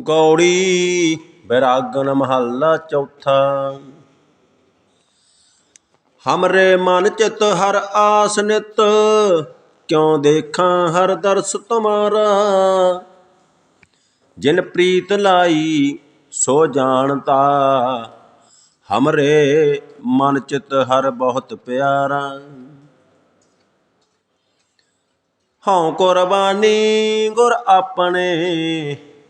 ਗੌੜੀ ਬੈਰਾਗਨ ਮਹੱਲਾ ਚੌਥਾ। ਹਮਰੇ ਮਨ ਚਿਤ ਹਰ ਆਸ ਨਿਤ, ਕਿਉ ਦੇਖਾਂ ਹਰ ਦਰਸ ਤੁਮਾਰਾ। ਜਿਨ ਪ੍ਰੀਤ ਲਾਈ, ਸੋ ਜਾਣਤਾ ਹਮਰੇ ਮਨ ਚਿਤ ਹਰ ਬਹੁਤ ਪਿਆਰਾ। ਹਉ ਕੁਰਬਾਨੀ ਗੁਰ ਆਪਣੇ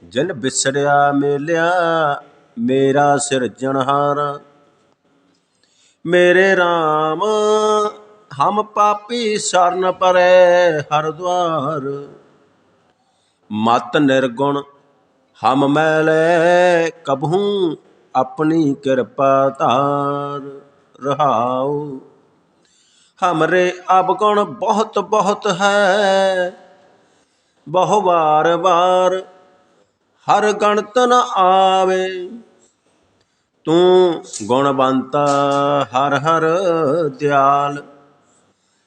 ਜਿਨ ਬਿਸੜਿਆ ਮੇਲਿਆ, ਮੇਰਾ ਸਿਰਜਣਹਾਰਾ ਮੇਰੇ RAM ਹਮ ਪਾਪੀ ਸਰਨ ਪਰੈ ਹਰ ਦਵਾਰ ਮਤ ਨਿਰਗੁਣ, ਹਮ ਮੈਲੇ ਕਬਹੂ ਆਪਣੀ ਕਿਰਪਾ ਧਾਰ ਰਹਾਉ। ਹਮਰੇ ਅਬਗੁਣ ਬਹੁਤ ਬਹੁਤ ਹੈ, ਬਹੁ ਵਾਰ ਵਾਰ ਹਰ ਗਣਤ ਨ ਆਵੇ। ਤੂੰ ਗੁਣਵੰਤਾ, ਹਰ ਹਰ ਦਿਆਲ।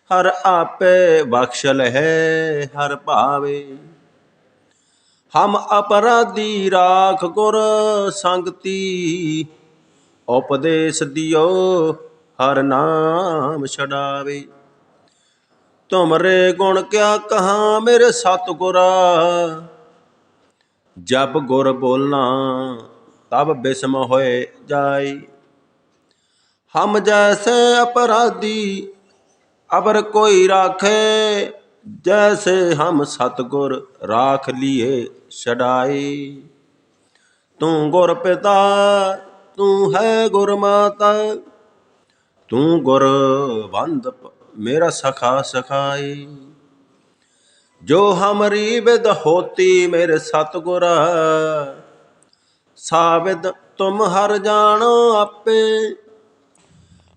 ਹਰ ਆਪੇ ਬਖਸ਼ਲ ਹੈ ਹਰ ਭਾਵੇ। ਹਮ ਅਪਰਾਧੀ ਰਾਖ ਗੁਰ ਸੰਗਤੀ, ਉਪਦੇਸ਼ ਦਿਓ, ਹਰ ਨਾਮ ਛਡਾਵੇ। ਤੁਮਰੇ ਗੁਣ ਕਿਆ ਕਹਾ ਮੇਰੇ ਸਤਿਗੁਰਾ ਜਬ ਗੁਰ ਬੋਲਾਂ, ਤਬ ਬਿਸਮ ਹੋਏ ਜਾਈ ਹਮ ਜੈਸੇ ਅਪਰਾਧੀ, ਅਬਰ ਕੋਈ ਰਾਖੇ, ਜੈਸੇ ਹਮ ਸਤਗੁਰ ਰਾਖ ਲੀਏ ਛਡਾਈ ਤੂੰ ਗੁਰ ਪਿਤਾ, ਤੂੰ ਹੈ ਗੁਰ ਮਾਤਾ, ਤੂੰ ਗੁਰ ਬੰਦ ਮੇਰਾ ਸਖਾ ਸਖਾਈ ਜੋ ਹਮਰੀ ਵਿਦ ਹੋਤੀ ਮੇਰੇ ਸਤਗੁਰਾ ਸਾਬਿਦ ਤੁਮ ਹਰ ਜਾਣੋ ਆਪੇ।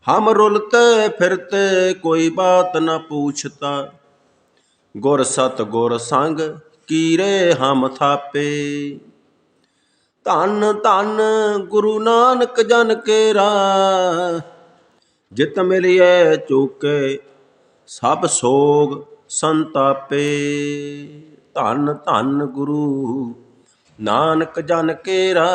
ਹਮ ਰੁਲਤੇ ਫਿਰਤੇ ਕੋਈ ਬਾਤ ਨਾ ਪੂਛਤਾ, ਗੁਰ ਸਤ ਗੁਰ ਸੰਗ ਕੀਰੇ ਹਮ ਥਾਪੇ। ਧੰਨ ਧੰਨ ਗੁਰੂ ਨਾਨਕ ਜਨ ਕੇਰਾ, ਜਿਤ ਮਿਲਿਐ ਚੁਕੇ ਸਭ ਸੋਗ ਸੰਤਾਪੇ। ਧੰਨ ਧੰਨ ਗੁਰੂ ਨਾਨਕ ਜਨ ਕੇਰਾ,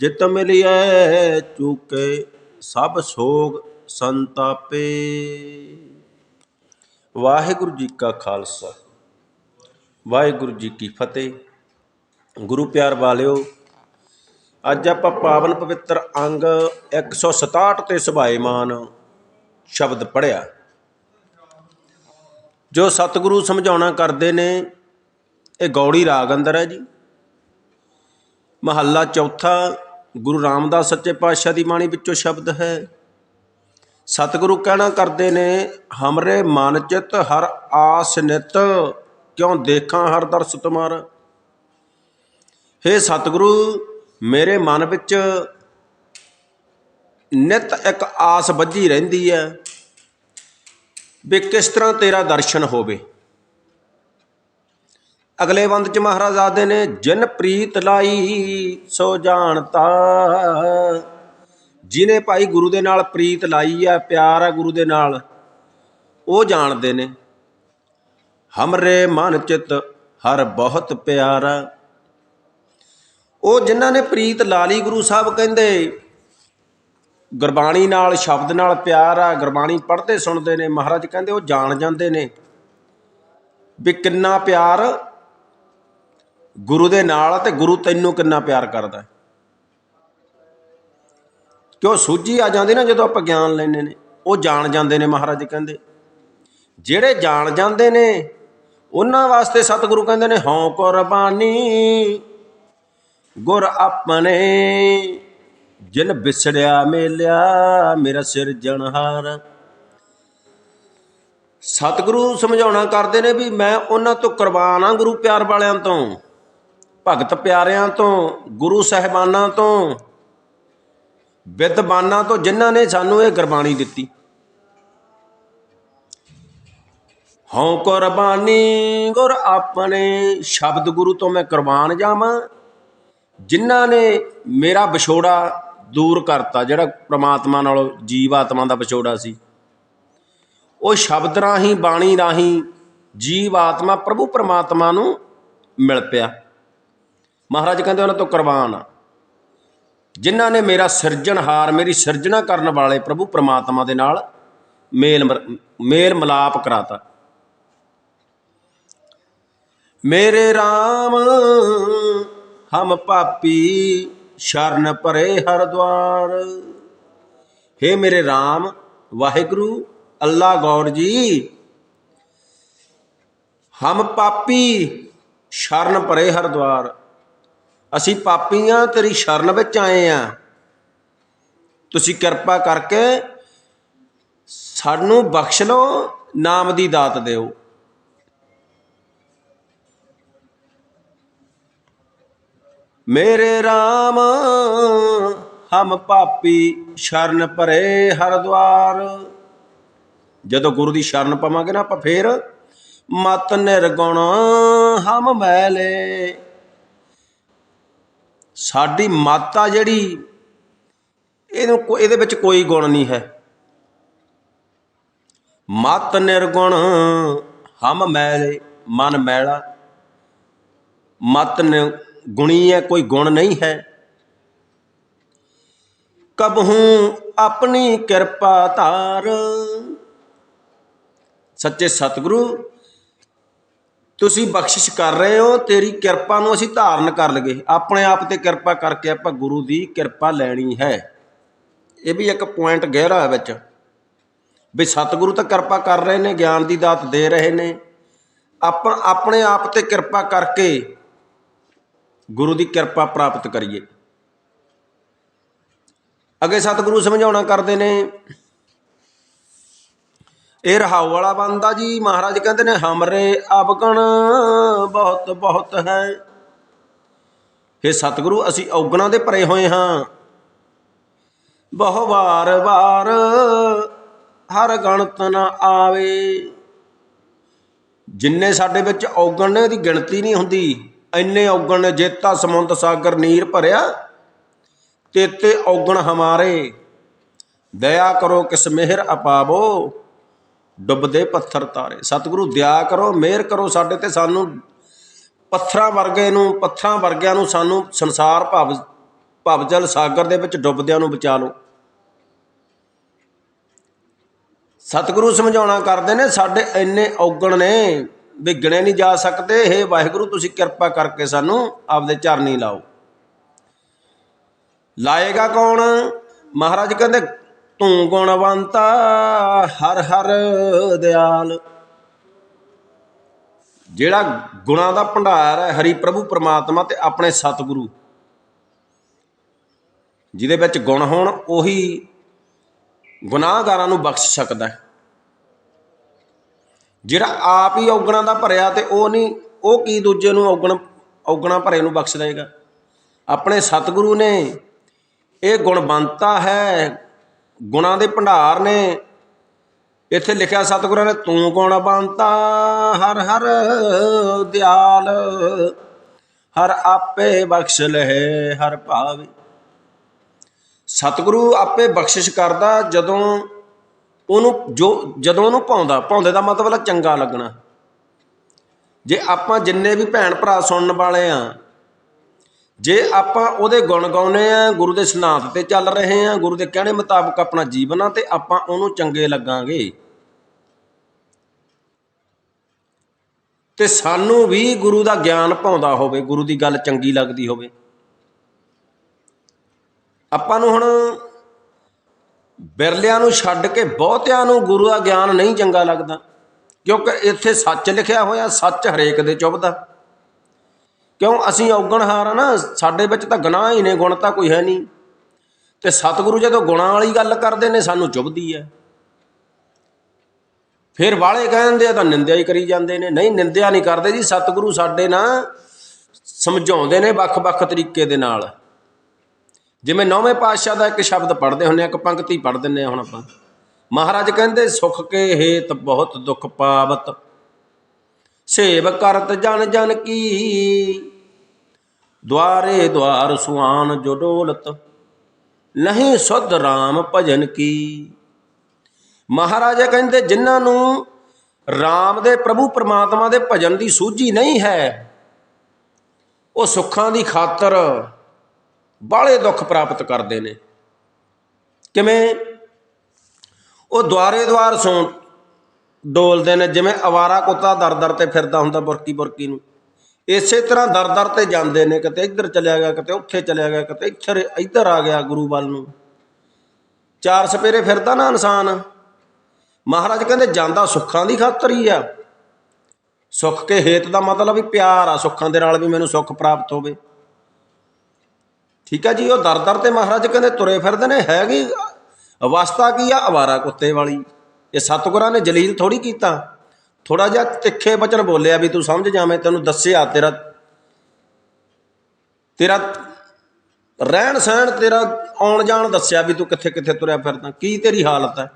ਜਿਤ ਮਿਲਿਐ ਚੂਕੇ ਸਭ ਸੋਗ ਸੰਤਾਪੇ। ਵਾਹਿਗੁਰੂ ਜੀ ਕਾ ਖਾਲਸਾ, ਵਾਹਿਗੁਰੂ ਜੀ ਕੀ ਫਤਿਹ। ਗੁਰੂ ਪਿਆਰ ਵਾਲਿਓ, ਅੱਜ ਆਪਾਂ ਪਾਵਨ ਪਵਿੱਤਰ ਅੰਗ 167 ਤੇ ਸੁਭਾਏਮਾਨ ਸ਼ਬਦ ਪੜਿਆ ਜੋ ਸਤਿਗੁਰੂ ਸਮਝਾਉਣਾ ਕਰਦੇ ਨੇ, ਇਹ ਗੌੜੀ ਰਾਗ ਅੰਦਰ ਹੈ ਜੀ। ਮਹੱਲਾ ਚੌਥਾ, ਗੁਰੂ ਰਾਮਦਾਸ ਸੱਚੇ ਪਾਤਸ਼ਾਹ ਦੀ ਬਾਣੀ ਵਿੱਚੋਂ ਸ਼ਬਦ ਹੈ। ਸਤਿਗੁਰੂ ਕਹਿਣਾ ਕਰਦੇ ਨੇ, ਹਮਰੇ ਮਨ ਚਿਤ ਹਰ ਆਸ ਨਿਤ, ਕਿਉਂ ਦੇਖਾਂ ਹਰ ਦਰਸ ਤੁਮਾਰਾ। ਹੇ ਸਤਿਗੁਰੂ, ਮੇਰੇ ਮਨ ਵਿੱਚ ਨਿਤ ਇੱਕ ਆਸ ਵੱਜੀ ਰਹਿੰਦੀ ਹੈ। ਵੀ ਕਿਸ ਤਰ੍ਹਾਂ ਤੇਰਾ ਦਰਸ਼ਨ ਹੋਵੇ। ਅਗਲੇ ਬੰਦ ਚ ਮਹਾਰਾਜ ਆਦੇ ਨੇ, ਜਿਨ ਪ੍ਰੀਤ ਲਾਈ, ਸੋ ਜਾਣਤਾ। ਜਿਨੇ ਭਾਈ ਗੁਰੂ ਦੇ ਨਾਲ ਪ੍ਰੀਤ ਲਾਈ ਆ, ਪਿਆਰ ਆ ਗੁਰੂ ਦੇ ਨਾਲ, ਉਹ ਜਾਣਦੇ ਨੇ, ਹਮਰੇ ਮਨ ਚਿਤ ਹਰ ਬਹੁਤ ਪਿਆਰਾ। ਉਹ ਜਿਨ੍ਹਾਂ ਨੇ ਪ੍ਰੀਤ ਲਾ ਲਈ, ਗੁਰੂ ਸਾਹਿਬ ਕਹਿੰਦੇ ਗੁਰਬਾਣੀ ਨਾਲ, ਸ਼ਬਦ ਨਾਲ ਪਿਆਰ ਆ, ਗੁਰਬਾਣੀ ਪੜ੍ਹਦੇ ਸੁਣਦੇ ਨੇ, ਮਹਾਰਾਜ ਕਹਿੰਦੇ ਉਹ ਜਾਣ ਜਾਂਦੇ ਨੇ। ਵੀ ਕਿੰਨਾ ਪਿਆਰ ਗੁਰੂ ਦੇ ਨਾਲ ਤੇ ਗੁਰੂ ਤੈਨੂੰ ਕਿੰਨਾ ਪਿਆਰ ਕਰਦਾ। ਕਿਉਂ ਸੂਝੀ ਆ ਜਾਂਦੀ ਨਾ ਜਦੋਂ ਆਪਾਂ ਗਿਆਨ ਲੈਨੇ ਨੇ, ਉਹ ਜਾਣ ਜਾਂਦੇ ਨੇ ਮਹਾਰਾਜ ਕਹਿੰਦੇ। ਜਿਹੜੇ ਜਾਣ ਜਾਂਦੇ ਨੇ, ਉਹਨਾਂ ਵਾਸਤੇ ਸਤਿਗੁਰੂ ਕਹਿੰਦੇ ਨੇ, ਹਉ ਕੁਰਬਾਨੀ ਗੁਰ ਆਪਣੇ ਜਿਨ ਵਿਸੜਿਆ ਮੇਲਿਆ, ਮੇਰਾ ਸਿਰ ਜਣਹਾਰ। ਸਤਿਗੁਰੂ ਸਮਝਾਉਣਾ ਕਰਦੇ ਨੇ ਵੀ ਮੈਂ ਉਹਨਾਂ ਤੋਂ ਕੁਰਬਾਨ ਆ ਗੁਰੂ ਪਿਆਰ ਵਾਲਿਆਂ ਤੋਂ, ਭਗਤ ਪਿਆਰਿਆਂ ਤੋਂ, ਗੁਰੂ ਸਹਿਬਾਨਾਂ ਤੋਂ, ਵਿਦਵਾਨਾਂ ਤੋਂ, ਜਿਨ੍ਹਾਂ ਨੇ ਸਾਨੂੰ ਇਹ ਗੁਰਬਾਣੀ ਦਿੱਤੀ। ਹਉ ਕੁਰਬਾਨੀ ਗੁਰ ਆਪਣੇ ਸ਼ਬਦ ਗੁਰੂ ਤੋਂ ਮੈਂ ਕੁਰਬਾਨ ਜਾਵਾਂ, ਜਿਨ੍ਹਾਂ ਨੇ ਮੇਰਾ ਵਿਛੋੜਾ ਦੂਰ ਕਰਤਾ, ਜਿਹੜਾ ਪ੍ਰਮਾਤਮਾ ਨਾਲ ਜੀਵ ਆਤਮਾ ਦਾ ਵਿਛੋੜਾ ਸੀ। ਉਹ ਸ਼ਬਦ ਰਾਹੀਂ, ਬਾਣੀ ਰਾਹੀਂ ਜੀਵ ਆਤਮਾ ਪ੍ਰਭੂ ਪਰਮਾਤਮਾ ਨੂੰ ਮਿਲ ਪਿਆ। ਮਹਾਰਾਜ ਕਹਿੰਦੇ ਉਹਨਾਂ ਤੋਂ ਕੁਰਬਾਨ ਆ। ਜਿਨ੍ਹਾਂ ਨੇ ਮੇਰਾ ਸਿਰਜਣਹਾਰ ਮੇਰੀ ਸਿਰਜਣਾ ਕਰਨ ਵਾਲੇ ਪ੍ਰਭੂ ਪ੍ਰਮਾਤਮਾ ਦੇ ਨਾਲ ਮੇਲ ਮਰ- ਮੇਲ ਮਲਾਪ ਕਰਾਤਾ। ਮੇਰੇ RAM ਹਮ ਪਾਪੀ ਸ਼ਰਨ ਭਰੇ ਹਰ ਦਵਾਰ। ਹੇ ਮੇਰੇ RAM ਵਾਹਿਗੁਰੂ, ਅੱਲਾ ਗੌਰ ਜੀ। ਹਮ ਪਾਪੀ ਸ਼ਰਨ ਭਰੇ ਹਰ ਦਵਾਰ। ਅਸੀਂ ਪਾਪੀਆਂ ਤੇਰੀ ਸ਼ਰਨ ਵਿੱਚ ਆਏ ਆ। ਤੁਸੀਂ ਕਿਰਪਾ ਕਰਕੇ ਸਾਨੂੰ ਬਖਸ਼ ਲਓ, ਨਾਮ ਦੀ ਦਾਤ ਦਿਓ। ਮੇਰੇ RAM ਹਮ ਪਾਪੀ ਸ਼ਰਨ ਭਰੇ ਹਰ ਦਵਾਰ ਜਦੋਂ ਗੁਰੂ ਦੀ ਸ਼ਰਨ ਪਾਵਾਂਗੇ ਨਾ ਆਪਾਂ ਫੇਰ, ਮਤ ਨਿਰਗੁਣ ਹਮ ਮੈਲੇ। ਸਾਡੀ ਮਾਤਾ ਜਿਹੜੀ, ਇਹਨੂੰ ਇਹਦੇ ਵਿੱਚ ਕੋਈ ਗੁਣ ਨਹੀਂ ਹੈ। ਮਤ ਨਿਰਗੁਣ ਹਮ ਮੈਲੇ, ਮਨ ਮੈਲਾ। ਮਤ ਨ ਗੁਣੀ ਹੈ, ਕੋਈ ਗੁਣ ਨਹੀਂ ਹੈ। ਕਬਹੂ ਆਪਣੀ ਕਿਰਪਾ ਧਾਰ। ਸੱਚੇ ਸਤਿਗੁਰੂ, ਤੁਸੀਂ ਬਖਸ਼ਿਸ਼ ਕਰ ਰਹੇ ਹੋ, ਤੇਰੀ ਕਿਰਪਾ ਨੂੰ ਅਸੀਂ ਧਾਰਨ ਕਰ ਲਗੇ ਆਪਣੇ ਆਪ ਤੇ ਕਿਰਪਾ ਕਰਕੇ ਆਪਾਂ ਗੁਰੂ ਦੀ ਕਿਰਪਾ ਲੈਣੀ ਹੈ। ਇਹ ਵੀ ਇੱਕ ਪੁਆਇੰਟ ਗਹਿਰਾ ਹੈ ਵਿੱਚ। ਵੀ ਸਤਿਗੁਰੂ ਤਾਂ ਕਿਰਪਾ ਕਰ ਰਹੇ ਨੇ, ਗਿਆਨ ਦੀ ਦਾਤ ਦੇ ਰਹੇ ਨੇ। ਆਪਾਂ ਆਪਣੇ ਆਪ ਤੇ ਕਿਰਪਾ ਕਰਕੇ ਗੁਰੂ ਦੀ ਕਿਰਪਾ ਪ੍ਰਾਪਤ ਕਰੀਏ। ਅੱਗੇ ਸਤਿਗੁਰੂ ਸਮਝਾਉਣਾ ਕਰਦੇ ਨੇ, ਇਹ ਰਹਾਉ ਵਾਲਾ ਬੰਦਾ ਜੀ, ਮਹਾਰਾਜ ਕਹਿੰਦੇ ਨੇ, ਹਮਰੇ ਅਵਗਣ ਬਹੁਤ ਬਹੁਤ ਹੈ। ਇਹ ਸਤਿਗੁਰੂ, ਅਸੀਂ ਔਗਣਾਂ ਦੇ ਭਰੇ ਹੋਏ ਹਾਂ। ਬਹੁ ਵਾਰ ਵਾਰ ਹਰ ਗਣਤ ਨਾ ਆਵੇ। ਜਿੰਨੇ ਸਾਡੇ ਵਿੱਚ ਔਗਣ ਨੇ, ਉਹਦੀ ਗਿਣਤੀ ਨਹੀਂ ਹੁੰਦੀ। ਇੰਨੇ ਔਗਣ ਨੇ ਜੇਤਾ ਸਮੁੰਦ ਸਾਗਰ ਨੀਰ ਭਰਿਆ ਤੇਤੇ ਔਗਣ ਹਮਾਰੇ। ਦਇਆ ਕਰੋ ਕਿਸ ਮਿਹਰ ਅਪਾਵੋ, ਡੁੱਬਦੇ ਪੱਥਰ ਤਾਰੇ। ਸਤਿਗੁਰੂ, ਦਇਆ ਕਰੋ, ਮਿਹਰ ਕਰੋ ਸਾਡੇ ਤੇ। ਸਾਨੂੰ ਪੱਥਰਾਂ ਵਰਗੇ ਨੂੰ, ਪੱਥਰਾਂ ਵਰਗਿਆਂ ਨੂੰ ਸਾਨੂੰ ਸੰਸਾਰ ਭਵ, ਭਵਜਲ ਸਾਗਰ ਦੇ ਵਿੱਚ ਡੁੱਬਦਿਆਂ ਨੂੰ ਬਚਾ ਲਓ। ਸਤਿਗੁਰੂ ਸਮਝਾਉਣਾ ਕਰਦੇ ਨੇ, ਸਾਡੇ ਇੰਨੇ ਔਗਣ ਨੇ। ਵੀ ਗਿਣੇ ਨਹੀਂ ਜਾ ਸਕਦੇ, ਹੇ ਵਾਹਿਗੁਰੂ, ਤੁਸੀਂ ਕਿਰਪਾ ਕਰਕੇ ਸਾਨੂੰ ਆਪਦੇ ਚਰਨੀ ਲਾਓ। ਲਾਏਗਾ ਕੌਣ? ਮਹਾਰਾਜ ਕਹਿੰਦੇ, ਤੂੰ ਗੁਣਵੰਤਾ ਹਰ ਹਰ ਦਿਆਲ। ਜਿਹੜਾ ਗੁਣਾ ਦਾ ਭੰਡਾਰ ਹੈ, ਹਰੀ ਪ੍ਰਭੂ ਪਰਮਾਤਮਾ ਤੇ ਆਪਣੇ ਸਤਿਗੁਰੂ। ਜਿਹਦੇ ਵਿੱਚ ਗੁਣ ਹੋਣ, ਉਹੀ ਗੁਨਾਹਗਾਰਾਂ ਨੂੰ ਬਖਸ਼ ਸਕਦਾ ਹੈ। ਜਿਹੜਾ ਆਪ ਹੀ ਔਗਣਾ ਦਾ ਭਰਿਆ ਤੇ ਉਹ ਨਹੀਂ, ਉਹ ਕੀ ਦੂਜੇ ਨੂੰ ਔਗਣ, ਔਗਣਾ ਭਰੇ ਨੂੰ ਬਖਸ਼ ਦੇਗਾ ਆਪਣੇ ਸਤਿਗੁਰੂ ਨੇ ਇਹ ਗੁਣਵੰਤਾ ਹੈ, ਗੁਣਾਂ ਦੇ ਭੰਡਾਰ ਨੇ। ਇੱਥੇ ਲਿਖਿਆ ਸਤਿਗੁਰਾਂ ਨੇ, ਤੂੰ ਗੁਣਵੰਤਾ ਹਰ ਹਰ ਦਿਆਲ, ਹਰ ਆਪੇ ਬਖਸ਼ ਲਹੇ ਹਰ ਭਾਵੇ। ਸਤਿਗੁਰੂ ਆਪੇ ਬਖਸ਼ਿਸ਼ ਕਰਦਾ ਜਦੋਂ ਉਹਨੂੰ ਜੋ, ਜਦੋਂ ਉਹਨੂੰ ਪਾਉਂਦਾ, ਪਾਉਂਦੇ ਦਾ ਮਤਲਬ ਚੰਗਾ ਲੱਗਣਾ। ਜੇ ਆਪਾਂ ਜਿੰਨੇ ਵੀ ਭੈਣ ਭਰਾ ਸੁਣਨ ਵਾਲੇ ਆ, ਜੇ ਆਪਾਂ ਉਹਦੇ ਗੁਣ ਗਾਉਨੇ ਆ, ਗੁਰੂ ਦੇ ਸਿਧਾਂਤ ਤੇ ਚੱਲ ਰਹੇ ਆ, ਗੁਰੂ ਦੇ ਕਹਿਣੇ ਮੁਤਾਬਕ ਆਪਣਾ ਜੀਵਨ ਆ, ਤੇ ਆਪਾਂ ਉਹਨੂੰ ਚੰਗੇ ਲੱਗਾਂਗੇ। ਤੇ ਸਾਨੂੰ ਵੀ ਗੁਰੂ ਦਾ ਗਿਆਨ ਪਾਉਂਦਾ ਹੋਵੇ, ਗੁਰੂ ਦੀ ਗੱਲ ਚੰਗੀ ਲੱਗਦੀ ਹੋਵੇ। ਆਪਾਂ ਨੂੰ ਹੁਣ ਬਿਰਲਿਆਂ ਨੂੰ ਛੱਡ ਕੇ ਬਹੁਤਿਆਂ ਨੂੰ ਗੁਰੂ ਦਾ ਗਿਆਨ ਨਹੀਂ ਚੰਗਾ ਲੱਗਦਾ, ਕਿਉਂਕਿ ਇੱਥੇ ਸੱਚ ਲਿਖਿਆ ਹੋਇਆ, ਸੱਚ ਹਰੇਕ ਦੇ ਚੁੱਭਦਾ। ਕਿਉਂ? ਅਸੀਂ ਔਗਣਹਾਰ ਆ ਨਾ, ਸਾਡੇ ਵਿੱਚ ਤਾਂ ਗੁਨਾਹ ਹੀ ਨੇ, ਗੁਣ ਤਾਂ ਕੋਈ ਹੈ ਨਹੀਂ। ਤੇ ਸਤਿਗੁਰੂ ਜਦੋਂ ਗੁਣਾਂ ਵਾਲੀ ਗੱਲ ਕਰਦੇ ਨੇ, ਸਾਨੂੰ ਚੁੱਭਦੀ ਹੈ। ਫਿਰ ਵਾਲੇ ਕਹਿੰਦੇ ਆ ਤਾਂ ਨਿੰਦਿਆ ਹੀ ਕਰੀ ਜਾਂਦੇ ਨੇ। ਨਹੀਂ, ਨਿੰਦਿਆ ਨਹੀਂ ਕਰਦੇ ਜੀ, ਸਤਿਗੁਰੂ ਸਾਡੇ ਨਾਲ ਸਮਝਾਉਂਦੇ ਨੇ ਵੱਖ-ਵੱਖ ਤਰੀਕੇ ਦੇ ਨਾਲ। ਜਿਵੇਂ ਨੌਵੇਂ ਪਾਤਸ਼ਾਹ ਦਾ ਇੱਕ ਸ਼ਬਦ ਪੜ੍ਹਦੇ ਹੁੰਨੇ ਆ ਇੱਕ ਪੰਕਤੀ ਪੜ੍ਹ ਦਿੰਨੇ ਆ ਹੁਣ ਆਪਾਂ। ਮਹਾਰਾਜ ਕਹਿੰਦੇ, ਸੁਖ ਕੇ ਹੇਤ ਬਹੁਤ ਦੁੱਖ ਪਾਵਤ ਸੇਵ ਕਰਤ ਜਨ ਜਨ ਕੀ, ਦੁਆਰੇ ਦੁਆਰ ਸੁਆਨ ਜੋ ਡੋਲਤ, ਨਹੀਂ ਸੁਧ RAM ਭਜਨ ਕੀ। ਮਹਾਰਾਜਾ ਕਹਿੰਦੇ, ਜਿਨ੍ਹਾਂ ਨੂੰ RAM ਦੇ ਪ੍ਰਭੂ ਪਰਮਾਤਮਾ ਦੇ ਭਜਨ ਦੀ ਸੂਝੀ ਨਹੀਂ ਹੈ, ਉਹ ਸੁੱਖਾਂ ਦੀ ਖਾਤਰ ਬਾਹਲੇ ਦੁੱਖ ਪ੍ਰਾਪਤ ਕਰਦੇ ਨੇ। ਕਿਵੇਂ? ਉਹ ਦੁਆਰੇ ਦੁਆਰ ਸੌਂ ਡੋਲਦੇ ਨੇ, ਜਿਵੇਂ ਅਵਾਰਾ ਕੁੱਤਾ ਦਰ ਦਰ ਤੇ ਫਿਰਦਾ ਹੁੰਦਾ ਬੁਰਕੀ ਬੁਰਕੀ ਨੂੰ। ਇਸੇ ਤਰ੍ਹਾਂ ਦਰ ਦਰ ਤੇ ਜਾਂਦੇ ਨੇ, ਕਿਤੇ ਇੱਧਰ ਚਲਿਆ ਗਿਆ, ਕਿਤੇ ਉੱਥੇ ਚਲਿਆ ਗਿਆ, ਕਿਤੇ ਇੱਧਰ ਇੱਧਰ ਆ ਗਿਆ ਗੁਰੂ ਵੱਲ ਨੂੰ। ਚਾਰ ਸਪੇਰੇ ਫਿਰਦਾ ਨਾ ਇਨਸਾਨ। ਮਹਾਰਾਜ ਕਹਿੰਦੇ, ਜਾਂਦਾ ਸੁੱਖਾਂ ਦੀ ਖਾਤਰ ਹੀ ਆ। ਸੁੱਖ ਕੇ ਹੇਤ ਦਾ ਮਤਲਬ ਵੀ ਪਿਆਰ ਆ, ਸੁੱਖਾਂ ਦੇ ਨਾਲ ਵੀ ਮੈਨੂੰ ਸੁੱਖ ਪ੍ਰਾਪਤ ਹੋਵੇ। ਠੀਕ ਆ ਜੀ, ਉਹ ਦਰ ਦਰ ਤੇ ਮਹਾਰਾਜ ਕਹਿੰਦੇ ਤੁਰੇ ਫਿਰਦੇ ਨੇ ਹੈਗੀ ਅਵਸਥਾ ਕੀ ਆ? ਅਵਾਰਾ ਕੁੱਤੇ ਵਾਲੀ। ਇਹ ਸਤਿਗੁਰਾਂ ਨੇ ਜਲੀਲ ਥੋੜੀ ਕੀਤਾ। ਥੋੜਾ ਜਿਹਾ ਤਿੱਖੇ ਬਚਨ ਬੋਲਿਆ ਵੀ ਤੂੰ ਸਮਝ ਜਾਵੇਂ, ਤੈਨੂੰ ਦੱਸਿਆ ਤੇਰਾ ਤੇਰਾ ਰਹਿਣ ਸਹਿਣ, ਤੇਰਾ ਆਉਣ ਜਾਣ ਦੱਸਿਆ ਵੀ ਤੂੰ ਕਿੱਥੇ ਕਿੱਥੇ ਤੁਰਿਆ ਫਿਰਦਾ। ਕੀ ਤੇਰੀ ਹਾਲਤ ਹੈ?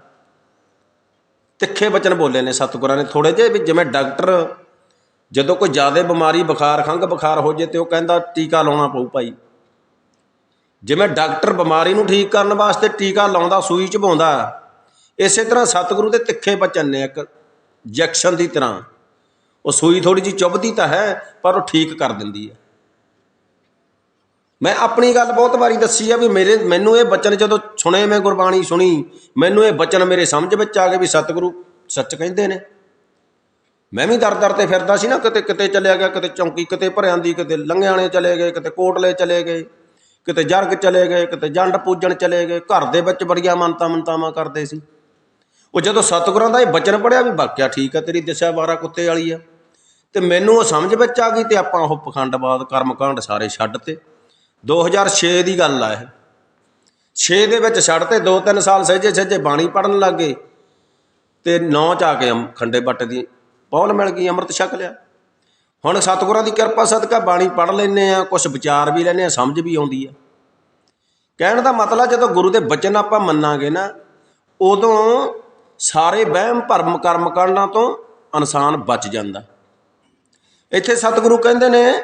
ਤਿੱਖੇ ਬਚਨ ਬੋਲੇ ਨੇ ਸਤਿਗੁਰਾਂ ਨੇ। ਥੋੜੇ ਜਿਹੇ ਵੀ ਜਿਵੇਂ ਡਾਕਟਰ ਜਦੋਂ ਕੋਈ ਜ਼ਿਆਦਾ ਬਿਮਾਰੀ, ਬੁਖਾਰ, ਖੰਘ ਬੁਖਾਰ ਹੋ ਜੇ ਤੇ ਉਹ ਕਹਿੰਦਾ ਟੀਕਾ ਲਾਉਣਾ ਪਊ ਭਾਈ। ਜਿਵੇਂ ਡਾਕਟਰ ਬਿਮਾਰੀ ਨੂੰ ਠੀਕ ਕਰਨ ਵਾਸਤੇ ਟੀਕਾ ਲਾਉਂਦਾ, ਸੂਈ ਚਬਾਉਂਦਾ ਇਸੇ ਤਰ੍ਹਾਂ ਸਤਿਗੁਰੂ ਦੇ ਤਿੱਖੇ ਬਚਨ ਨੇ ਇੱਕ ਜੈਕਸ਼ਨ ਦੀ ਤਰ੍ਹਾਂ। ਉਹ ਸੂਈ ਥੋੜੀ ਜੀ ਚੁੱਭਦੀ ਤਾਂ ਹੈ, ਪਰ ਉਹ ਠੀਕ ਕਰ ਦਿੰਦੀ ਹੈ। ਮੈਂ ਆਪਣੀ ਗੱਲ ਬਹੁਤ ਵਾਰੀ ਦੱਸੀ ਆ ਵੀ ਮੇਰੇ, ਮੈਨੂੰ ਇਹ ਬਚਨ ਜਦੋਂ ਸੁਣੇ, ਮੈਂ ਗੁਰਬਾਣੀ ਸੁਣੀ, ਮੈਨੂੰ ਇਹ ਬਚਨ ਮੇਰੇ ਸਮਝ ਵਿੱਚ ਆ ਗਏ ਵੀ ਸਤਿਗੁਰੂ ਸੱਚ ਕਹਿੰਦੇ ਨੇ। ਮੈਂ ਵੀ ਦਰ ਦਰ ਤੇ ਫਿਰਦਾ ਸੀ ਨਾ, ਕਿਤੇ ਕਿਤੇ ਚਲਿਆ ਗਿਆ, ਕਿਤੇ ਚੌਂਕੀ ਕਿਤੇ ਭਰਿਆਂ ਦੀ, ਕਿਤੇ ਲੰਘਿਆਣੇ ਚਲੇ ਗਏ, ਕਿਤੇ ਕੋਟਲੇ ਚਲੇ ਗਏ। ਕਿਤੇ ਜਰਗ ਚਲੇ ਗਏ, ਕਿਤੇ ਜੰਡ ਪੂਜਣ ਚਲੇ ਗਏ, ਘਰ ਦੇ ਵਿੱਚ ਬੜੀਆਂ ਮੰਨਤਾ ਮੰਤਾਵਾਂ ਕਰਦੇ ਸੀ। ਉਹ ਜਦੋਂ ਸਤਿਗੁਰਾਂ ਦਾ ਇਹ ਬਚਨ ਪੜਿਆ ਵੀ ਵਾਕਿਆ ਠੀਕ ਆ ਤੇਰੀ ਦਿਸ਼ਾ ਵਾਰਾ ਕੁੱਤੇ ਵਾਲੀ ਆ, ਤੇ ਮੈਨੂੰ ਉਹ ਸਮਝ ਵਿੱਚ ਆ ਗਈ ਤੇ ਆਪਾਂ ਉਹ ਪਖੰਡਵਾਦ, ਕਰਮਕਾਂਡ ਸਾਰੇ ਛੱਡ ਤੇ। 2006 ਦੀ ਗੱਲ ਆ ਇਹ। 6 ਦੇ ਵਿੱਚ ਛੱਡ ਤੇ 2-3 ਸਾਲ ਸਹਿਜੇ ਸਹਿਜੇ ਬਾਣੀ ਪੜਨ ਲੱਗੇ ਤੇ 9 ਚ ਆ ਕੇ ਖੰਡੇ ਬੱਟ ਦੀ ਪੌਲ ਮਿਲ ਗਈ, ਅੰਮ੍ਰਿਤ ਛਕ ਲਿਆ। ਹੁਣ ਸਤਿਗੁਰਾਂ ਦੀ ਕਿਰਪਾ ਸਦਕਾ ਬਾਣੀ ਪੜ ਲੈਨੇ ਆ ਕੁਝ ਵਿਚਾਰ ਵੀ ਲੈਨੇ ਆ, ਸਮਝ ਵੀ ਆਉਂਦੀ ਆ। ਕਹਿਣ ਦਾ ਮਤਲਬ ਜਦੋਂ ਗੁਰੂ ਦੇ ਬਚਨ ਆਪਾਂ ਮੰਨਾਂਗੇ ਨਾ, ਉਦੋਂ ਸਾਰੇ ਵਹਿਮ ਭਰਮ ਕਰਮ ਕਾਂਡਾਂ ਤੋਂ ਇਨਸਾਨ ਬਚ ਜਾਂਦਾ। ਇੱਥੇ ਸਤਿਗੁਰੂ ਕਹਿੰਦੇ ਨੇ,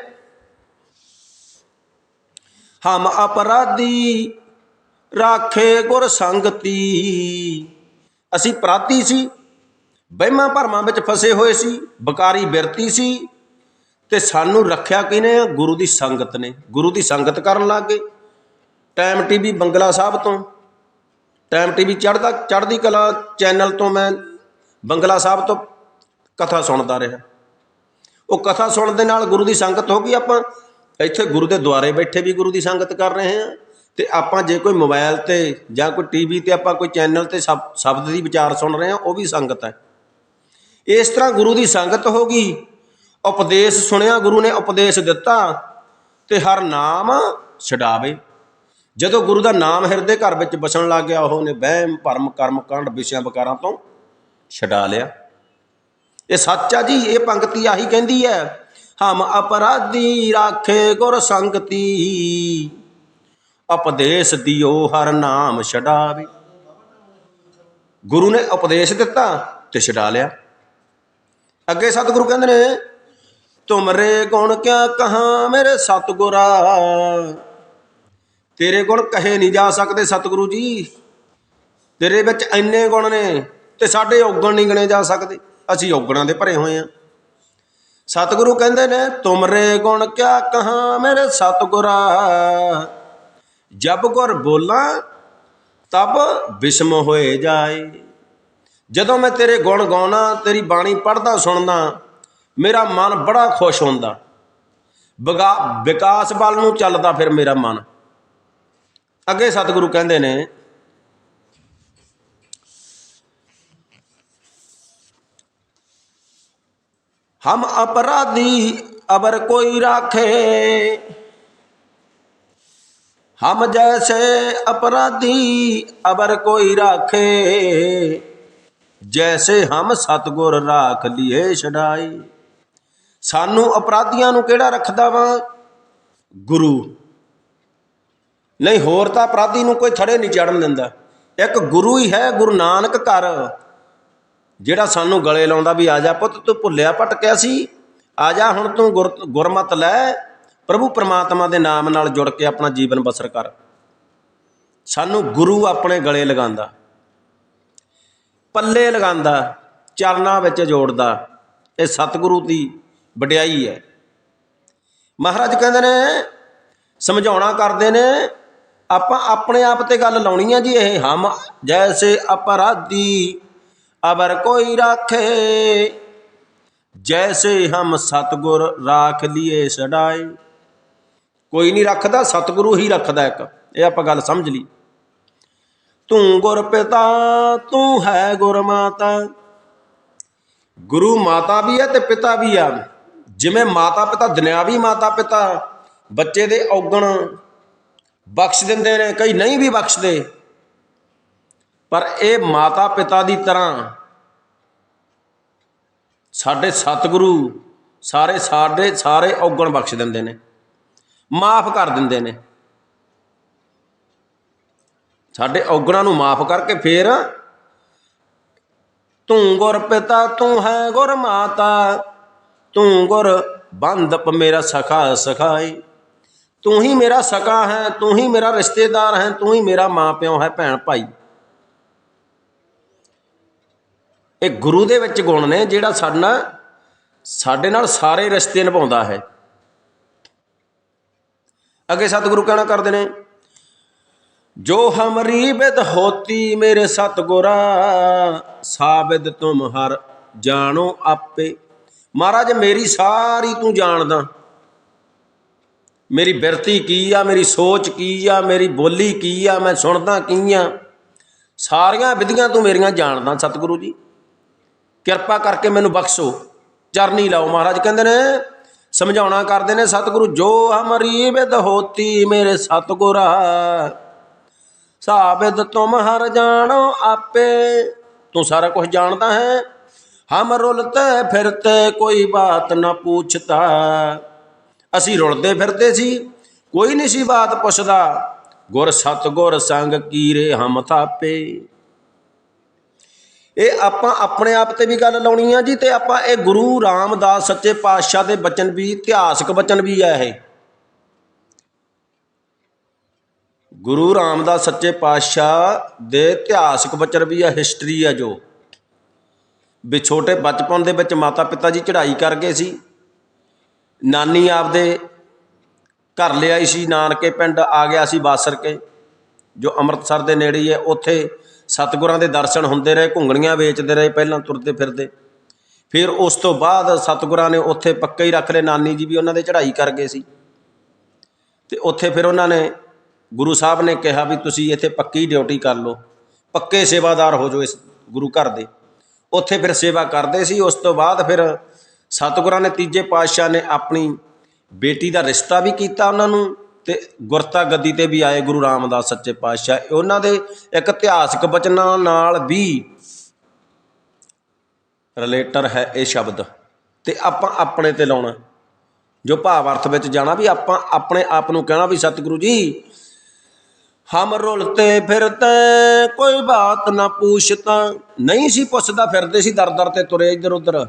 ਹਮ ਅਪਰਾਧੀ ਰਾਖੇ ਗੁਰ ਸੰਗਤੀ। ਅਸੀਂ ਅਪਰਾਧੀ ਸੀ, ਵਹਿਮਾਂ ਭਰਮਾਂ ਵਿੱਚ ਫਸੇ ਹੋਏ ਸੀ, ਬਕਾਰੀ ਬਿਰਤੀ ਸੀ, ਤੇ ਸਾਨੂੰ ਰੱਖਿਆ ਕਿਨੇ ਗੁਰੂ ਦੀ ਸੰਗਤ ਨੇ। ਗੁਰੂ ਦੀ ਸੰਗਤ ਕਰਨ ਲੱਗ ਗਏ। ਟਾਈਮ ਟੀਵੀ ਬੰਗਲਾ ਸਾਹਿਬ ਤੋਂ। ਟਾਈਮ ਟੀਵੀ ਚੜਦਾ ਚੜਦੀ ਕਲਾ ਚੈਨਲ ਤੋਂ ਮੈਂ ਬੰਗਲਾ ਸਾਹਿਬ ਤੋਂ ਕਥਾ ਸੁਣਦਾ ਰਿਹਾ। ਉਹ ਕਥਾ ਸੁਣਨ ਦੇ ਨਾਲ ਗੁਰੂ ਦੀ ਸੰਗਤ ਹੋ ਗਈ। ਆਪਾਂ ਇੱਥੇ ਗੁਰੂ ਦੇ ਦੁਆਰੇ ਬੈਠੇ ਵੀ ਗੁਰੂ ਦੀ ਸੰਗਤ ਕਰ ਰਹੇ ਹਾਂ। ਤੇ ਆਪਾਂ ਜੇ ਕੋਈ ਮੋਬਾਈਲ ਤੇ ਜਾਂ ਕੋਈ ਟੀਵੀ ਤੇ ਆਪਾਂ ਕੋਈ ਚੈਨਲ ਤੇ ਸ਼ਬ- ਸ਼ਬਦ ਦੀ ਵਿਚਾਰ ਸੁਣ ਰਹੇ ਹਾਂ, ਉਹ ਵੀ ਸੰਗਤ ਹੈ। ਇਸ ਤਰ੍ਹਾਂ ਗੁਰੂ ਦੀ ਸੰਗਤ ਹੋ ਗਈ। ਉਪਦੇਸ਼ ਸੁਣਿਆ, ਗੁਰੂ ਨੇ ਉਪਦੇਸ਼ ਦਿੱਤਾ ਤੇ ਹਰ ਨਾਮ ਛਡਾਵੇ। ਜਦੋਂ ਗੁਰੂ ਦਾ ਨਾਮ ਹਿਰਦੇ ਘਰ ਵਿੱਚ ਵਸਣ ਲੱਗ ਗਿਆ, ਉਹਨੇ ਵਹਿਮ, ਭਰਮ, ਕਰਮ, ਕਾਂਡ, ਵਿਸ਼ਿਆਂ, ਵਿਕਾਰਾਂ ਤੋਂ ਛਡਾ ਲਿਆ। ਇਹ ਸੱਚ ਆ ਜੀ, ਇਹ ਪੰਕਤੀ ਆਹੀ ਕਹਿੰਦੀ ਹੈ, ਹਮ ਅਪਰਾਧੀ ਰਾਖੇ ਗੁਰ ਸੰਗਤੀ। ਉਪਦੇਸ਼ ਦਿਓ ਹਰ ਨਾਮ ਛਡਾਵੇ। ਗੁਰੂ ਨੇ ਉਪਦੇਸ਼ ਦਿੱਤਾ ਤੇ ਛਡਾ ਲਿਆ। ਅੱਗੇ ਸਤਿਗੁਰੂ ਕਹਿੰਦੇ ਨੇ, ਤੁਮਰੇ ਗੁਣ ਕਿਆ ਕਹਾ ਮੇਰੇ ਸਤਿਗੁਰਾ? ਤੇਰੇ ਗੁਣ ਕਹੇ ਨਹੀਂ ਜਾ ਸਕਦੇ ਸਤਿਗੁਰੂ ਜੀ। ਤੇਰੇ ਵਿੱਚ ਇੰਨੇ ਗੁਣ ਨੇ ਤੇ ਸਾਡੇ ਔਗਣ ਨਹੀਂ ਗਣੇ ਜਾ ਸਕਦੇ। ਅਸੀਂ ਔਗਣਾਂ ਦੇ ਭਰੇ ਹੋਏ ਆ ਸਤਿਗੁਰੂ ਕਹਿੰਦੇ ਨੇ, ਤੁਮਰੇ ਗੁਣ ਕਿਆ ਕਹਾ ਮੇਰੇ ਸਤਿਗੁਰਾ। ਜਬ ਗੁਰ ਬੋਲਾਂ, ਤਬ ਵਿਸਮ ਹੋਏ ਜਾਏ। ਜਦੋਂ ਮੈਂ ਤੇਰੇ ਗੁਣ ਗਾਉਣਾ ਤੇਰੀ ਬਾਣੀ ਪੜ੍ਹਦਾ, ਸੁਣਦਾ, ਮੇਰਾ ਮਨ ਬੜਾ ਖੁਸ਼ ਹੁੰਦਾ। ਵਿਗਾ- ਵਿਕਾਸ ਵੱਲ ਨੂੰ ਚੱਲਦਾ ਫਿਰ ਮੇਰਾ ਮਨ। ਅੱਗੇ ਸਤਿਗੁਰੂ ਕਹਿੰਦੇ ਨੇ, ਹਮ ਅਪਰਾਧੀ ਅਬਰ ਕੋਈ ਰਾਖੇ। ਹਮ ਜੈਸੇ ਅਪਰਾਧੀ ਅਬਰ ਕੋਈ ਰਾਖੇ। ਜੈਸੇ ਹਮ ਸਤਗੁਰ ਰਾਖ ਲਿਏ ਛਡਾਈ। ਸਾਨੂੰ ਅਪਰਾਧੀਆਂ ਨੂੰ ਕਿਹੜਾ ਰੱਖਦਾ ਵਾ? ਗੁਰੂ। ਨਹੀਂ, ਹੋਰ ਤਾਂ ਅਪਰਾਧੀ ਨੂੰ ਕੋਈ ਥੜੇ ਨਹੀਂ ਚੜਨ ਦਿੰਦਾ। ਇੱਕ ਗੁਰੂ ਹੀ ਹੈ, ਗੁਰੂ ਨਾਨਕ ਘਰ। ਜਿਹੜਾ ਸਾਨੂੰ ਗਲੇ ਲਾਉਂਦਾ ਵੀ ਆ ਜਾ ਪੁੱਤ, ਤੂੰ ਭੁੱਲਿਆ ਭਟਕਿਆ ਸੀ। ਆ ਜਾ, ਹੁਣ ਤੂੰ ਗੁਰ, ਗੁਰਮਤ ਲੈ। ਪ੍ਰਭੂ ਪਰਮਾਤਮਾ ਦੇ ਨਾਮ ਨਾਲ ਜੁੜ ਕੇ ਆਪਣਾ ਜੀਵਨ ਬਸਰ ਕਰ। ਸਾਨੂੰ ਗੁਰੂ ਆਪਣੇ ਗਲੇ ਲਗਾਉਂਦਾ। ਪੱਲੇ ਲਗਾਉਂਦਾ, ਚਰਨਾਂ ਵਿੱਚ ਜੋੜਦਾ। ਇਹ ਸਤਿਗੁਰੂ ਦੀ ਵਡਿਆਈ ਹੈ। ਮਹਾਰਾਜ ਕਹਿੰਦੇ ਨੇ, ਸਮਝਾਉਣਾ ਕਰਦੇ ਨੇ ਆਪਾਂ ਆਪਣੇ ਆਪ ਤੇ ਗੱਲ ਲਾਉਣੀ ਆ ਜੀ ਇਹ, ਹਮ ਜੈਸੇ ਅਪਰਾਧੀ ਅਬਰ ਕੋਈ ਰਾਖੇ। ਜੈਸੇ ਹਮ ਸਤਗੁਰ ਰਾਖ ਲਿਏ ਸੜਾਏ। ਕੋਈ ਨਹੀਂ ਰੱਖਦਾ, ਸਤਿਗੁਰੂ ਹੀ ਰੱਖਦਾ ਇੱਕ, ਇਹ ਆਪਾਂ ਗੱਲ ਸਮਝ ਲਈ। ਤੂੰ ਗੁਰ ਪਿਤਾ, ਤੂੰ ਹੈ ਗੁਰ ਮਾਤਾ। ਗੁਰੂ ਮਾਤਾ ਵੀ ਹੈ ਤੇ ਪਿਤਾ ਵੀ ਆ। ਜਿਵੇਂ ਮਾਤਾ ਪਿਤਾ ਦੁਨਿਆਵੀ ਮਾਤਾ ਪਿਤਾ ਬੱਚੇ ਦੇ ਔਗਣ। ਬਖਸ਼ ਦਿੰਦੇ ਨੇ, ਕਈ ਨਹੀਂ ਵੀ ਬਖਸ਼ਦੇ। ਪਰ ਇਹ ਮਾਤਾ ਪਿਤਾ ਦੀ ਤਰ੍ਹਾਂ ਸਾਡੇ ਸਤਿਗੁਰੂ ਸਾਰੇ ਸਾਡੇ ਸਾਰੇ ਔਗਣ ਬਖਸ਼ ਦਿੰਦੇ ਨੇ, ਮਾਫ ਕਰ ਦਿੰਦੇ ਨੇ। ਸਾਡੇ ਔਗਣਾਂ ਨੂੰ ਮਾਫ ਕਰਕੇ ਫੇਰ ਤੂੰ ਗੁਰ ਪਿਤਾ, ਤੂੰ ਹੈ ਗੁਰ ਮਾਤਾ, ਤੂੰ ਗੁਰ ਬੰਦਪ ਮੇਰਾ ਸਖਾ ਸਖਾਈ। ਤੂੰ ਹੀ ਮੇਰਾ ਸਕਾ ਹੈ, ਤੂੰ ਹੀ ਮੇਰਾ ਰਿਸ਼ਤੇਦਾਰ ਹੈ, ਤੂੰ ਹੀ ਮੇਰਾ ਮਾਂ ਪਿਓ ਹੈ, ਭੈਣ ਭਾਈ। ਇਹ ਗੁਰੂ ਦੇ ਵਿੱਚ ਗੁਣ ਨੇ ਜਿਹੜਾ ਸਾਡਾ ਸਾਡੇ ਨਾਲ ਸਾਰੇ ਰਿਸ਼ਤੇ ਨਿਭਾਉਂਦਾ ਹੈ। ਅੱਗੇ ਸਤਿਗੁਰੂ ਕਹਿਣਾ ਕਰਦੇ ਨੇ, ਜੋ ਹਮਰੀ ਬਿਦ ਹੋਤੀ ਮੇਰੇ ਸਤਗੁਰਾ ਸਾਬਿਦ ਤੁਮ ਹਰ ਜਾਣੋ ਆਪੇ। ਮਹਾਰਾਜ, ਮੇਰੀ ਸਾਰੀ ਤੂੰ ਜਾਣਦਾ। ਮੇਰੀ ਬਿਰਤੀ ਕੀ ਆ, ਮੇਰੀ ਸੋਚ ਕੀ ਆ, ਮੇਰੀ ਬੋਲੀ ਕੀ ਆ, ਮੈਂ ਸੁਣਦਾ ਕੀ ਆ? ਸਾਰੀਆਂ ਵਿਧੀਆਂ ਤੂੰ ਮੇਰੀਆਂ ਜਾਣਦਾ ਸਤਿਗੁਰੂ ਜੀ। ਕਿਰਪਾ ਕਰਕੇ ਮੈਨੂੰ ਬਖਸ਼ੋ। ਚਰਨੀ ਲਾਓ ਮਹਾਰਾਜ, ਕਹਿੰਦੇ ਨੇ, ਸਮਝਾਉਣਾ ਕਰਦੇ ਨੇ ਸਤਿਗੁਰੂ, ਜੋ ਹਮਰੀ ਬਿਦ ਹੋਤੀ ਮੇਰੇ ਸਤਗੁਰਾ। ਸਾਬਿਦ ਤੁਮ ਹਰ ਜਾਣੋ ਆਪੇ, ਤੂੰ ਸਾਰਾ ਕੁਝ ਜਾਣਦਾ ਹੈ। ਹਮ ਰੁਲਤੇ ਫਿਰਤੇ, ਕੋਈ ਬਾਤ ਨਾ ਪੁੱਛਤਾ। ਅਸੀਂ ਰੁਲਦੇ ਫਿਰਦੇ ਸੀ। ਕੋਈ ਨਹੀਂ ਸੀ ਬਾਤ ਪੁੱਛਦਾ। ਗੁਰ ਸਤਗੁਰ ਸੰਗ ਕੀਰੇ ਹਮ ਥਾਪੇ। ਇਹ ਆਪਾਂ ਆਪਣੇ ਆਪ ਤੇ ਵੀ ਗੱਲ ਲਾਉਣੀ ਆ ਜੀ ਤੇ ਆਪਾਂ ਇਹ ਗੁਰੂ ਰਾਮਦਾਸ ਸੱਚੇ ਪਾਤਸ਼ਾਹ ਦੇ ਬਚਨ ਵੀ, ਇਤਿਹਾਸਕ ਬਚਨ ਵੀ ਆ ਇਹ। ਗੁਰੂ ਰਾਮਦਾਸ ਸੱਚੇ ਪਾਤਸ਼ਾਹ ਦੇ ਇਤਿਹਾਸਕ ਬਚਨ ਵੀ ਆ ਹਿਸਟਰੀ ਆ ਜੋ। ਵੀ ਛੋਟੇ ਬਚਪਨ ਦੇ ਵਿੱਚ ਮਾਤਾ ਪਿਤਾ ਜੀ ਚੜ੍ਹਾਈ ਕਰ ਗਏ ਸੀ। ਨਾਨੀ ਆਪਦੇ ਘਰ ਲਿਆਈ ਸੀ, ਨਾਨਕੇ ਪਿੰਡ ਆ ਗਿਆ ਸੀ ਬਾਸਰ ਕੇ ਜੋ ਅੰਮ੍ਰਿਤਸਰ ਦੇ ਨੇੜੇ ਹੀ ਹੈ, ਉੱਥੇ ਸਤਿਗੁਰਾਂ ਦੇ ਦਰਸ਼ਨ ਹੁੰਦੇ ਰਹੇ, ਘੁੰਗਣੀਆਂ ਵੇਚਦੇ ਰਹੇ, ਪਹਿਲਾਂ ਤੁਰਦੇ ਫਿਰਦੇ। ਫਿਰ ਉਸ ਤੋਂ ਬਾਅਦ ਸਤਿਗੁਰਾਂ ਨੇ ਉੱਥੇ ਪੱਕੇ ਹੀ ਰੱਖ ਲਏ, ਨਾਨੀ ਜੀ ਵੀ ਉਹਨਾਂ ਦੇ ਚੜ੍ਹਾਈ ਕਰ ਗਏ ਸੀ। ਤੇ ਉੱਥੇ ਫਿਰ ਉਹਨਾਂ ਨੇ ਗੁਰੂ ਸਾਹਿਬ ਨੇ ਕਿਹਾ ਵੀ ਤੁਸੀਂ ਇੱਥੇ ਪੱਕੀ ਡਿਊਟੀ ਕਰ ਲਓ, ਪੱਕੇ ਸੇਵਾਦਾਰ ਹੋ ਜਾਓ ਇਸ ਗੁਰੂ ਘਰ ਦੇ। ਉੱਥੇ ਫਿਰ ਸੇਵਾ ਕਰਦੇ ਸੀ, ਉਸ ਤੋਂ ਬਾਅਦ ਫਿਰ ਸਤਿਗੁਰਾਂ ਨੇ ਤੀਜੇ ਪਾਤਸ਼ਾਹ ਨੇ ਆਪਣੀ ਬੇਟੀ ਦਾ ਰਿਸ਼ਤਾ ਵੀ ਕੀਤਾ ਉਹਨਾਂ ਨੂੰ ਤੇ ਗੁਰਤਾ ਗੱਦੀ ਤੇ ਵੀ ਆਏ ਗੁਰੂ ਰਾਮਦਾਸ ਸੱਚੇ ਪਾਤਸ਼ਾਹ। ਉਹਨਾਂ ਦੇ ਇੱਕ ਇਤਿਹਾਸਕ ਬਚਨਾਂ ਨਾਲ ਵੀ ਰਿਲੇਟਰ ਹੈ ਇਹ ਸ਼ਬਦ। ਤੇ ਆਪਾਂ ਆਪਣੇ ਤੇ ਲਾਉਣਾ। ਜੋ ਭਾਵ ਅਰਥ ਵਿੱਚ ਜਾਣਾ ਵੀ ਆਪਾਂ ਆਪਣੇ ਆਪ ਨੂੰ ਕਹਿਣਾ ਵੀ ਸਤਿਗੁਰੂ ਜੀ, ਹਮ ਰੁਲਤੇ ਫਿਰਤੇ, ਕੋਈ ਬਾਤ ਨਾ ਪੁੱਛਤਾ। ਨਹੀਂ ਸੀ ਪੁੱਛਦਾ, ਫਿਰਦੇ ਸੀ ਦਰ ਦਰ ਤੇ ਤੁਰੇ ਇੱਧਰ ਉੱਧਰ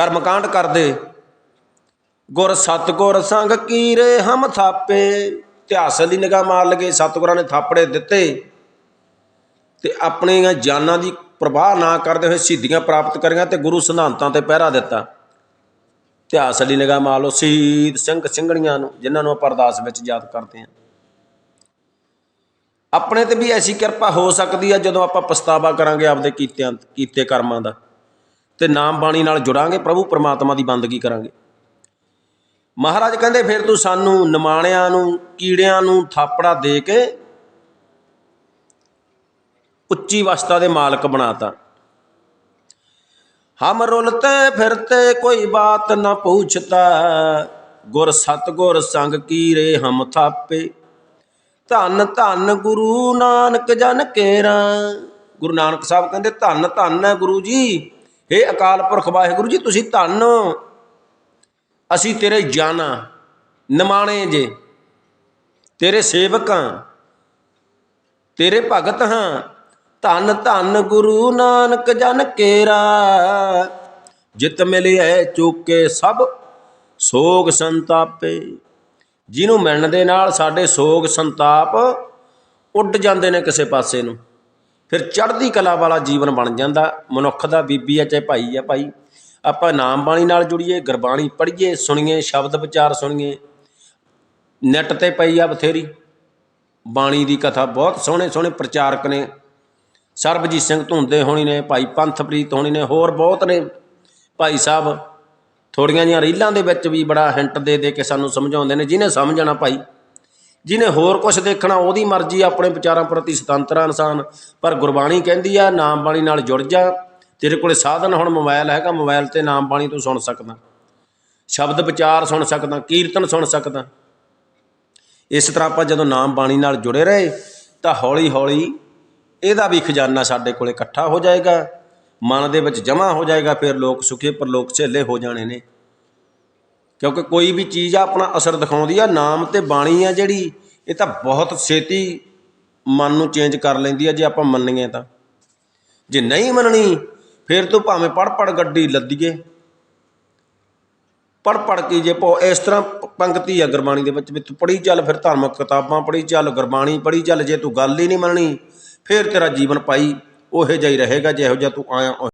ਕਰਮਕਾਂਡ ਕਰਦੇ। ਗੁਰ ਸਤਗੁਰ ਸੰਗ ਕੀਰੇ ਹਮ ਥਾਪੇ। ਇਤਿਹਾਸ ਦੀ ਨਿਗਾਹ ਮਾਰ ਲਗੇ, ਸਤਗੁਰਾਂ ਨੇ ਥਾਪੜੇ ਦਿੱਤੇ। ਤੇ ਆਪਣੀਆਂ ਜਾਨਾਂ ਦੀ ਪ੍ਰਵਾਹ ਨਾ ਕਰਦੇ ਹੋਏ ਸਿੱਧੀਆਂ ਪ੍ਰਾਪਤ ਕਰੀਆਂ ਤੇ ਗੁਰੂ ਸਿਧਾਂਤਾਂ ਤੇ ਪਹਿਰਾ ਦਿੱਤਾ। ਇਤਿਹਾਸ ਦੀ ਨਿਗਾਹ ਮਾਰ ਲਓ, ਸ਼ਹੀਦ ਸਿੰਘ ਸਿੰਘਣੀਆਂ ਨੂੰ, ਜਿਨ੍ਹਾਂ ਨੂੰ ਆਪਾਂ ਅਰਦਾਸ ਵਿੱਚ ਯਾਦ ਕਰਦੇ ਹਾਂ। ਆਪਣੇ ਤੇ ਵੀ ਐਸੀ ਕਿਰਪਾ ਹੋ ਸਕਦੀ ਹੈ ਜਦੋਂ ਆਪਾਂ ਪਛਤਾਵਾ ਕਰਾਂਗੇ ਆਪਦੇ ਕੀਤਿਆਂ ਕੀਤੇ ਕਰਮਾਂ ਦਾ। ਤੇ ਨਾਮ ਬਾਣੀ ਨਾਲ ਜੁੜਾਂਗੇ, ਪ੍ਰਭੂ ਪਰਮਾਤਮਾ ਦੀ ਬੰਦਗੀ ਕਰਾਂਗੇ। ਮਹਾਰਾਜ ਕਹਿੰਦੇ, ਫਿਰ ਤੂੰ ਸਾਨੂੰ ਨਿਮਾਣਿਆਂ ਨੂੰ, ਕੀੜਿਆਂ ਨੂੰ ਥਾਪੜਾ ਦੇ ਕੇ ਉੱਚੀ ਵਸਤਾ ਦੇ ਮਾਲਕ ਬਣਾਤਾ। ਹਮ ਰੁਲਤੇ ਫਿਰਤੇ ਕੋਈ ਬਾਤ ਨਾ ਪੁੱਛਤਾ, ਗੁਰ ਸਤਗੁਰ ਸੰਗ ਕੀਰੇ ਹਮ ਥਾਪੇ। ਧੰਨ ਧੰਨ ਗੁਰੂ ਨਾਨਕ ਜਨ ਕੇਰਾ। ਗੁਰੂ ਨਾਨਕ ਸਾਹਿਬ ਕਹਿੰਦੇ, ਧੰਨ ਧੰਨ ਹੈ ਗੁਰੂ ਜੀ हे ਅਕਾਲ ਪੁਰਖ ਵਾਹਿਗੁਰੂ ਜੀ, ਤੁਸੀਂ ਧੰਨ ਅਸੀਂ ਤੇਰੇ ਜਾਨਾ ਨਿਮਾਣੇ ਜੇ। ਤੇਰੇ ਸੇਵਕ ਹਾਂ। ਤੇਰੇ ਭਗਤ ਹਾਂ। ਧੰਨ ਧੰਨ ਗੁਰੂ ਨਾਨਕ ਜਨ ਕੇਰਾ। ਜਿਤ ਮਿਲਿਐ ਚੁੱਕੇ ਸਭ ਸੋਗ ਸੰਤਾਪੇ। ਜਿਹਨੂੰ ਮਿਲਣ ਦੇ ਨਾਲ ਸਾਡੇ ਸੋਗ ਸੰਤਾਪ ਉੱਡ ਜਾਂਦੇ ਨੇ ਕਿਸੇ ਪਾਸੇ ਨੂੰ। ਫਿਰ ਚੜ੍ਹਦੀ ਕਲਾ ਵਾਲਾ ਜੀਵਨ ਬਣ ਜਾਂਦਾ। ਮਨੁੱਖ ਦਾ ਬੀਬੀ ਹੈ, ਚਾਹੇ ਭਾਈ ਹੈ, ਭਾਈ। ਆਪਾਂ ਨਾਮ ਬਾਣੀ ਨਾਲ ਜੁੜੀਏ, ਗੁਰਬਾਣੀ ਪੜ੍ਹੀਏ, ਸੁਣੀਏ, ਸ਼ਬਦ ਵਿਚਾਰ ਸੁਣੀਏ। ਨੈਟ ਤੇ ਪਈ ਆ ਬਥੇਰੀ। ਬਾਣੀ ਦੀ ਕਥਾ ਬਹੁਤ ਸੋਹਣੇ ਸੋਹਣੇ ਪ੍ਰਚਾਰਕ ਨੇ। ਸਰਬਜੀਤ ਸਿੰਘ ਧੁੰਦੇ ਹੋਣੀ ਨੇ, ਭਾਈ ਪੰਥਪ੍ਰੀਤ ਹੋਣੀ ਨੇ, ਹੋਰ ਬਹੁਤ ਨੇ। ਭਾਈ ਸਾਹਿਬ, ਥੋੜੀਆਂ ਜਿਹੀਆਂ ਰੀਲਾਂ ਦੇ ਵਿੱਚ ਵੀ ਬੜਾ ਹਿੰਟ ਦੇ ਦੇ ਕੇ ਸਾਨੂੰ ਸਮਝਾਉਂਦੇ ਨੇ, ਜਿਹਨੇ ਸਮਝਣਾ ਭਾਈ। ਜਿਹਨੇ ਹੋਰ ਕੁਝ ਦੇਖਣਾ, ਉਹਦੀ ਮਰਜ਼ੀ ਆਪਣੇ ਵਿਚਾਰਾਂ ਪ੍ਰਤੀ ਸੁਤੰਤਰ ਆ ਇਨਸਾਨ। ਪਰ ਗੁਰਬਾਣੀ ਕਹਿੰਦੀ ਆ, ਨਾਮ ਬਾਣੀ ਨਾਲ ਜੁੜ ਜਾ। ਤੇਰੇ ਕੋਲੇ ਸਾਧਨ ਹੁਣ ਮੋਬਾਈਲ ਹੈਗਾ ਮੋਬਾਈਲ ਤੇ ਨਾਮ ਬਾਣੀ ਤੂੰ ਸੁਣ ਸਕਦਾ। ਸ਼ਬਦ ਵਿਚਾਰ ਸੁਣ ਸਕਦਾ, ਕੀਰਤਨ ਸੁਣ ਸਕਦਾ। ਇਸ ਤਰ੍ਹਾਂ ਆਪਾਂ ਜਦੋਂ ਨਾਮ ਬਾਣੀ ਨਾਲ ਜੁੜੇ ਰਹੇ, ਤਾਂ ਹੌਲੀ ਹੌਲੀ ਇਹਦਾ ਵੀ ਖਜ਼ਾਨਾ ਸਾਡੇ ਕੋਲੇ ਇਕੱਠਾ ਹੋ ਜਾਏਗਾ। ਮਨ ਦੇ ਵਿੱਚ ਜਮ੍ਹਾਂ ਹੋ ਜਾਏਗਾ, ਫਿਰ ਲੋਕ ਸੁਖੇ, ਪਰਲੋਕ ਝੇਲੇ ਹੋ ਜਾਣੇ ਨੇ। ਕਿਉਂਕਿ ਕੋਈ ਵੀ ਚੀਜ਼ ਆ ਆਪਣਾ ਅਸਰ ਦਿਖਾਉਂਦੀ ਆ, ਨਾਮ ਤੇ ਬਾਣੀ ਆ ਜਿਹੜੀ, ਇਹ ਤਾਂ ਬਹੁਤ ਛੇਤੀ ਮਨ ਨੂੰ ਚੇਂਜ ਕਰ ਲੈਂਦੀ ਆ ਜੇ ਆਪਾਂ ਮੰਨੀਏ ਤਾਂ। ਜੇ ਨਹੀਂ ਮੰਨਣੀ, ਫਿਰ ਤੂੰ ਭਾਵੇਂ ਪੜ ਪੜ ਗੱਡੀ ਲੱਦੀਏ। ਪੜ ਪੜ ਕੇ ਜੇ ਪੋ ਇਸ ਤਰ੍ਹਾਂ ਪੰਕਤੀ ਆ ਗੁਰਬਾਣੀ ਦੇ ਵਿੱਚ ਵੀ ਤੂੰ ਪੜ੍ਹੀ ਚੱਲ, ਫਿਰ ਧਾਰਮਿਕ ਕਿਤਾਬਾਂ ਪੜ੍ਹੀ ਚੱਲ, ਗੁਰਬਾਣੀ ਪੜ੍ਹੀ ਚੱਲ, ਜੇ ਤੂੰ ਗੱਲ ਹੀ ਨਹੀਂ ਮੰਨਣੀ, ਫਿਰ ਤੇਰਾ ਜੀਵਨ ਪਾਈ ਉਹੇ ਜਿਹਾ ਹੀ ਰਹੇਗਾ, ਜਿਹੋ ਜਿਹਾ ਤੂੰ ਆਇਆ